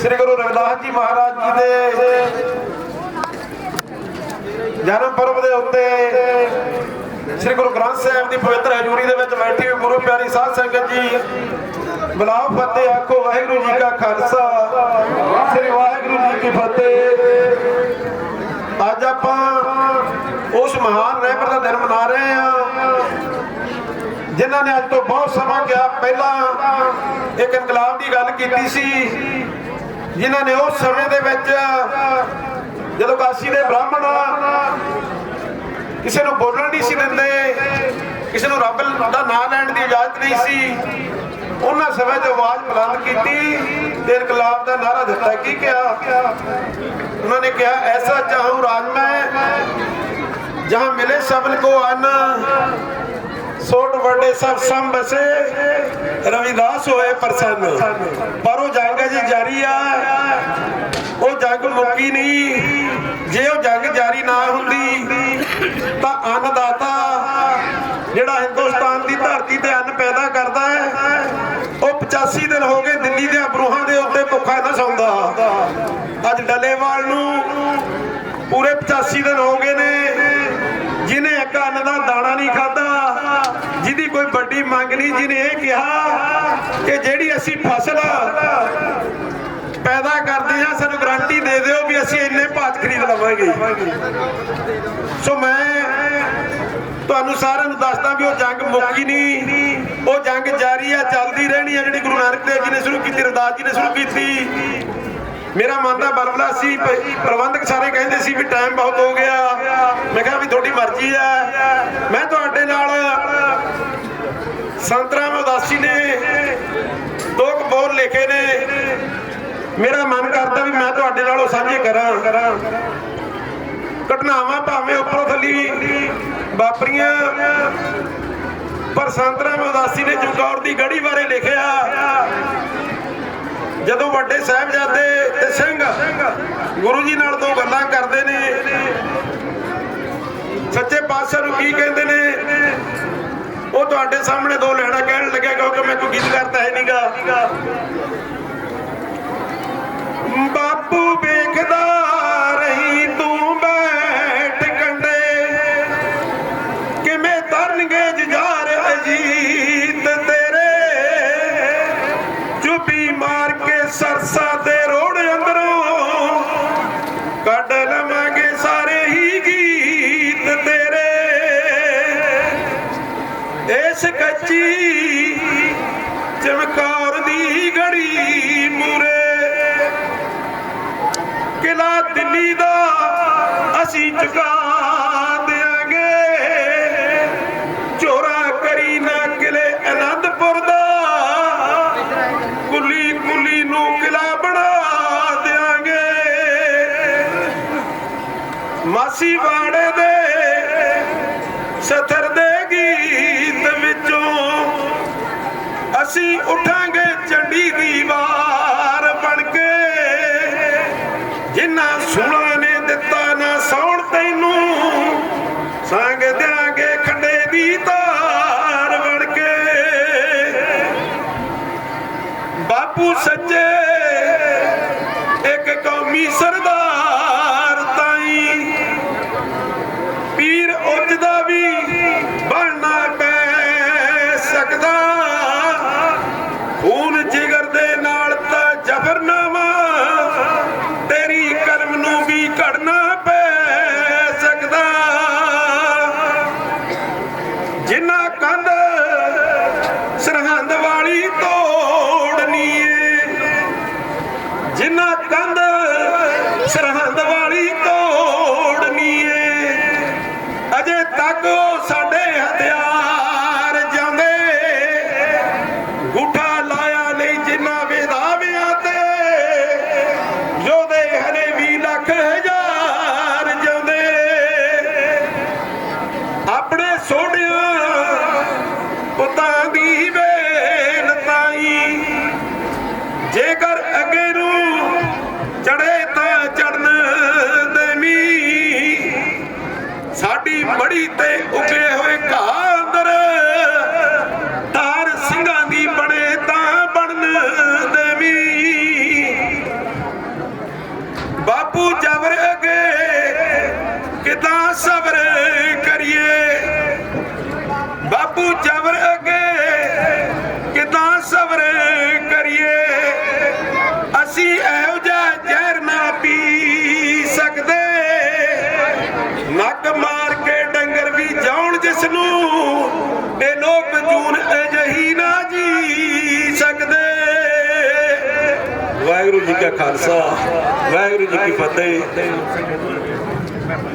ਸ੍ਰੀ ਗੁਰੂ ਰਵਿਦਾਸ ਜੀ ਮਹਾਰਾਜ ਜੀ ਦੇ ਜਨਮ ਪੁਰਬ ਦੇ ਉੱਤੇ ਸ੍ਰੀ ਗੁਰੂ ਗ੍ਰੰਥ ਸਾਹਿਬ ਦੀ ਪਵਿੱਤਰ ਹਜ਼ੂਰੀ ਦੇ ਵਿੱਚ ਬੈਠੀ ਹੋਈ ਗੁਰੂ ਪਿਆਰੀ ਸਾਧ ਸੰਗਤ ਜੀ ਬਲਾਵ ਫਤਿਹ ਆਖੋ, ਵਾਹਿਗੁਰੂ ਜੀ ਕਾ ਖਾਲਸਾ। ਸ੍ਰੀ ਵਾਹਿਗੁਰੂ ਜੀ ਕੀ ਫਤਿਹ। ਅੱਜ ਆਪਾਂ ਉਸ ਮਹਾਨ ਰਹਿਬਰ ਦਾ ਦਿਨ ਮਨਾ ਰਹੇ ਹਾਂ, ਜਿਨ੍ਹਾਂ ਨੇ ਅੱਜ ਤੋਂ ਬਹੁਤ ਸਮਾਂ ਗਿਆ ਪਹਿਲਾਂ ਇੱਕ ਇਨਕਲਾਬ ਦੀ ਗੱਲ ਕੀਤੀ ਸੀ। ਜਿਨ੍ਹਾਂ ਨੇ ਉਸ ਸਮੇਂ ਦੇ ਵਿੱਚ ਜਦੋਂ ਕਾਸ਼ੀ ਦੇ ਬ੍ਰਾਹਮਣ ਕਿਸੇ ਨੂੰ ਬੋਲਣ ਨਹੀਂ ਸੀ ਦਿੰਦੇ, ਕਿਸੇ ਨੂੰ ਰੱਬ ਦਾ ਨਾਮ ਲੈਣ ਦੀ ਇਜਾਜ਼ਤ ਨਹੀਂ ਸੀ, ਉਹਨਾਂ ਸਮੇਂ ਤੇ ਆਵਾਜ਼ ਬੁਲੰਦ ਕੀਤੀ ਤੇ ਇਨਕਲਾਬ ਦਾ ਨਾਰਾ ਦਿੱਤਾ। ਕੀ ਕਿਹਾ? ਉਹਨਾਂ ਨੇ ਕਿਹਾ, ਐਸਾ ਚਾਹੂੰ ਰਾਜ ਮੈਂ, ਜਹਾਂ ਮਿਲੇ ਸਭਨ ਕੋ ਅੰਨ ਸੋਟ ਵੱਡੇ ਸਭ ਸਮ ਬਸੇ ਰਵਿਦਾਸ ਹੋਏ ਪ੍ਰਸੰਨ। ਪਰ ਉਹ ਜੰਗ ਜੀ ਜਾਰੀ ਆ, ਉਹ ਜੰਗ ਮੁੱਕੀ ਨਹੀਂ। ਜੇ ਉਹ ਜੰਗ ਜਾਰੀ ਨਾ ਹੁੰਦੀ, ਤਾਂ ਅੰਨਦਾਤਾ ਜਿਹੜਾ ਹਿੰਦੁਸਤਾਨ ਦੀ ਧਰਤੀ ਤੇ ਅੰਨ ਪੈਦਾ ਕਰਦਾ ਹੈ, ਉਹ 85 ਦਿਨ ਹੋ ਗਏ ਦਿੱਲੀ ਦੇ ਬਰੂਹਾਂ ਦੇ ਉੱਤੇ ਭੁੱਖਾ ਨਾ ਸੌਂਦਾ। ਅੱਜ ਡੱਲੇਵਾਲ ਨੂੰ ਪੂਰੇ 85 ਦਿਨ ਹੋ ਗਏ ਨੇ, ਜਿਹਨੇ ਇੱਕ ਅੰਨ ਦਾ ਦਾਣਾ ਨਹੀਂ ਖਾਦਾ ਜਿਹਦੀ ਕੋਈ ਵੱਡੀ ਮੰਗ ਨਹੀਂ, ਜਿਹਨੇ ਇਹ ਕਿਹਾ ਕਿ ਜਿਹੜੀ ਅਸੀਂ ਫਸਲ ਪੈਦਾ ਕਰਦੇ ਹਾਂ, ਸਾਨੂੰ ਗਾਰੰਟੀ ਦੇ ਦਿਓ ਵੀ ਅਸੀਂ ਇੰਨੇ ਭਾਅ ਖਰੀਦ ਲਵਾਂਗੇ। ਸੋ ਮੈਂ ਤੁਹਾਨੂੰ ਸਾਰਿਆਂ ਨੂੰ ਦੱਸਦਾ ਵੀ ਉਹ ਜੰਗ ਮੁੱਕੀ ਨਹੀਂ, ਉਹ ਜੰਗ ਜਾਰੀ ਆ, ਚੱਲਦੀ ਰਹਿਣੀ ਆ, ਜਿਹੜੀ ਗੁਰੂ ਨਾਨਕ ਦੇਵ ਜੀ ਨੇ ਸ਼ੁਰੂ ਕੀਤੀ, ਰਦਾਸ ਜੀ ਨੇ ਸ਼ੁਰੂ ਕੀਤੀ। ਮੇਰਾ ਮਨ ਦਾ ਬਲਬਲਾ ਸੀ ਪ੍ਰਬੰਧਕ ਸਾਰੇ ਕਹਿੰਦੇ ਸੀ ਵੀ ਟਾਈਮ ਬਹੁਤ ਹੋ ਗਿਆ। ਮੈਂ ਕਿਹਾ ਵੀ ਤੁਹਾਡੀ ਮਰਜ਼ੀ ਹੈ ਮੈਂ ਤੁਹਾਡੇ ਨਾਲ ਸੰਤਰਾਮ ਉਦਾਸੀ ਨੇ ਦੋ ਕੁ ਲਿਖੇ ਨੇ। ਮੇਰਾ ਮਨ ਕਰਦਾ ਵੀ ਮੈਂ ਤੁਹਾਡੇ ਨਾਲ ਉਹ ਸਾਂਝੇ ਕਰਾਂ। ਘਟਨਾਵਾਂ ਭਾਵੇਂ ਉੱਪਰੋਂ ਥੱਲੀ ਵਾਪਰੀਆਂ, ਪਰ ਸੰਤਰਾਮ ਉਦਾਸੀ ਨੇ ਚਮਕੌਰ ਦੀ ਗੜੀ ਬਾਰੇ ਲਿਖਿਆ। ਜਦੋਂ ਵੱਡੇ ਸਾਹਿਬਜ਼ਾਦੇ ਤੇ ਸਿੰਘ ਗੁਰੂ ਜੀ ਨਾਲ ਦੋ ਗੱਲਾਂ ਕਰਦੇ ਨੇ, ਸੱਚੇ ਪਾਤਸ਼ਾਹ ਨੂੰ ਕੀ ਕਹਿੰਦੇ ਨੇ, ਉਹ ਤੁਹਾਡੇ ਸਾਹਮਣੇ ਦੋ ਲੈਣਾ ਕਹਿਣ ਲੱਗਿਆ ਕਿਉਂਕਿ ਮੈਂ ਇਸ ਕੱਚੀ ਦੀ ਗੜੀ ਮੂਰੇ। ਕਿਲਾ ਦਿੱਲੀ ਦਾ ਅਸੀਂ ਚੁਕਾ ਦੇਾਂਗੇ ਚੋਰਾ ਕਰੀ ਨਾ ਕਿਲੇ ਅਨੰਦਪੁਰ ਦਾ। ਕੁੱਲੀ ਕੁੱਲੀ ਨੂੰ ਕਿਲਾ ਬਣਾ ਦੇਾਂਗੇ ਮਾਸੀ ਵਾੜੇ ਦੇ ਸਥਰ ਅਸੀਂ ਉਠਾਂਗੇ ਚੰਡੀ ਦੀ ਵਾਰ ਸਰਹੰਦ ਵਾਲੀ ਤੋੜਨੀ ਏ ਜਿੰਨਾ ਕੰਧ ਸਰਹੰਦ ਵਾਲੀ ਤੋੜਨੀ ਏ ਅਜੇ ਤੱਕ ਉਹ ਜੇਕਰ ਅੱਗੇ ਨੂੰ ਚੜੇ ਤਾਂ ਚੜਨ ਦੇਵੀ ਸਾਡੀ ਮੜੀ ਤੇ ਉੱਗੇ ਹੋਏ ਘਾਹ ਅਸੀਂ ਇਹੋ ਜਿਹਾ ਜ਼ਹਿਰ ਨਾ ਪੀ ਸਕਦੇ। ਨੱਕ ਮਾਰ ਕੇ ਡੰਗਰ ਵੀ ਜਾਉਣ ਜਿਸ ਨੂੰ ਇਹ ਲੋਕ ਜੂਨ ਅਜਹੀ ਨਾ ਜੀ ਸਕਦੇ। ਵਾਹਿਗੁਰੂ ਜੀ ਕਾ ਖਾਲਸਾ, ਵਾਹਿਗੁਰੂ ਜੀ ਕੀ ਫਤਿਹ।